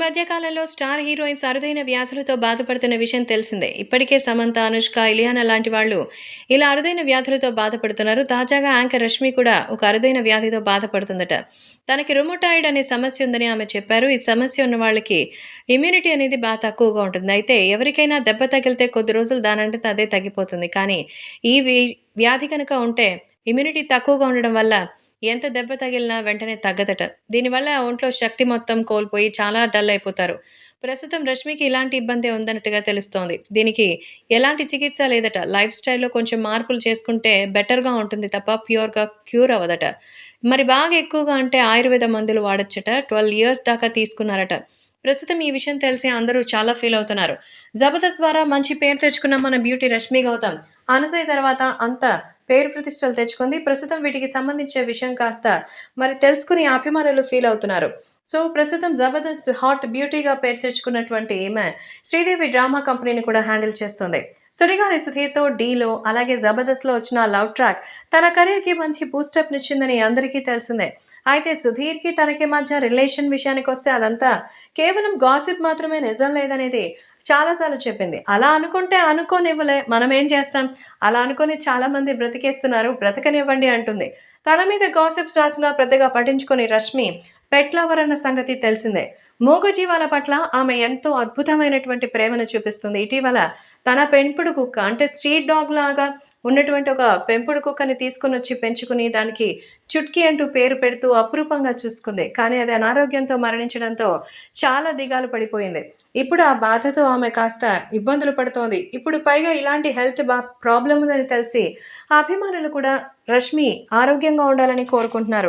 మధ్యకాలంలో star heroines అరుదైన వ్యాధులతో బాధపడుతున్న విషయం తెలిసిందే. ఇప్పటికే సమంత అనుష్క ఇలియానా లాంటి వాళ్ళు ఇలా అరుదైన వ్యాధులతో బాధపడుతున్నారు. తాజాగా యాంకర్ రష్మి కూడా ఒక అరుదైన వ్యాధితో బాధపడుతుందట. తనకి రుమోటాయిడ్ అనే సమస్య ఉందని ఆమె చెప్పారు. ఈ సమస్య ఉన్న వాళ్ళకి ఇమ్యూనిటీ అనేది బాగా తక్కువగా ఉంటుంది. అయితే ఎవరికైనా దెబ్బ తగిలితే కొద్ది రోజులు దానంటే అదే తగ్గిపోతుంది. కానీ ఈ వ్యాధి కనుక ఉంటే ఇమ్యూనిటీ తక్కువగా ఉండడం వల్ల ఎంత దెబ్బ తగిలినా వెంటనే తగ్గదట. దీనివల్ల ఒంట్లో శక్తి మొత్తం కోల్పోయి చాలా డల్ అయిపోతారు. ప్రస్తుతం రష్మికి ఇలాంటి ఇబ్బంది ఉందన్నట్టుగా తెలుస్తోంది. దీనికి ఎలాంటి చికిత్స లేదట. లైఫ్ స్టైల్లో కొంచెం మార్పులు చేసుకుంటే బెటర్గా ఉంటుంది తప్ప ప్యూర్గా క్యూర్ అవ్వదట. మరి బాగా ఎక్కువగా అంటే ఆయుర్వేద మందులు వాడచ్చట. ట్వెల్వ్ ఇయర్స్ దాకా తీసుకున్నారట. ప్రస్తుతం ఈ విషయం తెలిసి అందరూ చాలా ఫీల్ అవుతున్నారు. జబర్దస్త్ ద్వారా మంచి పేరు తెచ్చుకున్న మన బ్యూటీ రష్మి గౌతమ్. అనసూయ తర్వాత అంత పేరు ప్రతిష్టలు తెచ్చుకుంది. ప్రస్తుతం వీటికి సంబంధించిన విషయం కాస్త మరి తెలుసుకుని అభిమానులు ఫీల్ అవుతున్నారు. సో ప్రస్తుతం జబర్దస్త్ హాట్ బ్యూటీగా పేరు తెచ్చుకున్నటువంటి ఈమె శ్రీదేవి డ్రామా కంపెనీని కూడా హ్యాండిల్ చేస్తుంది. సుడిగాలి సుధీర్తో డీలో అలాగే జబర్దస్త్లో వచ్చిన లవ్ ట్రాక్ తన కెరీర్కి మంచి బూస్టప్ నిచ్చిందని అందరికీ తెలిసిందే. అయితే సుధీర్కి తనకి మధ్య రిలేషన్ విషయానికి వస్తే అదంతా కేవలం గాసిప్ మాత్రమే నిజం లేదనేది చాలాసార్లు చెప్పింది. అలా అనుకుంటే అనుకోనివ్వలే మనం ఏం చేస్తాం? అలా అనుకుని చాలామంది బ్రతికేస్తున్నారు బ్రతకనివ్వండి అంటుంది. తన మీద గాసిప్స్ రాసినా పెద్దగా పట్టించుకొని రష్మి పెట్ లవర్ అన్న సంగతి తెలిసిందే. మూగజీవాల పట్ల ఆమె ఎంతో అద్భుతమైనటువంటి ప్రేమను చూపిస్తుంది. ఇటీవల తన పెంపుడు కుక్క అంటే స్ట్రీట్ డాగ్ లాగా ఉన్నటువంటి ఒక పెంపుడు కుక్కని తీసుకుని వచ్చి పెంచుకుని దానికి చుట్కీ అంటూ పేరు పెడుతూ అపురూపంగా చూసుకుంది. కానీ అది అనారోగ్యంతో మరణించడంతో చాలా దిగాలు పడిపోయింది. ఇప్పుడు ఆ బాధతో ఆమె కాస్త ఇబ్బందులు పడుతోంది. ఇప్పుడు పైగా ఇలాంటి హెల్త్ బా ప్రాబ్లం ఉందని తెలిసి అభిమానులు కూడా రష్మి ఆరోగ్యంగా ఉండాలని కోరుకుంటున్నారు.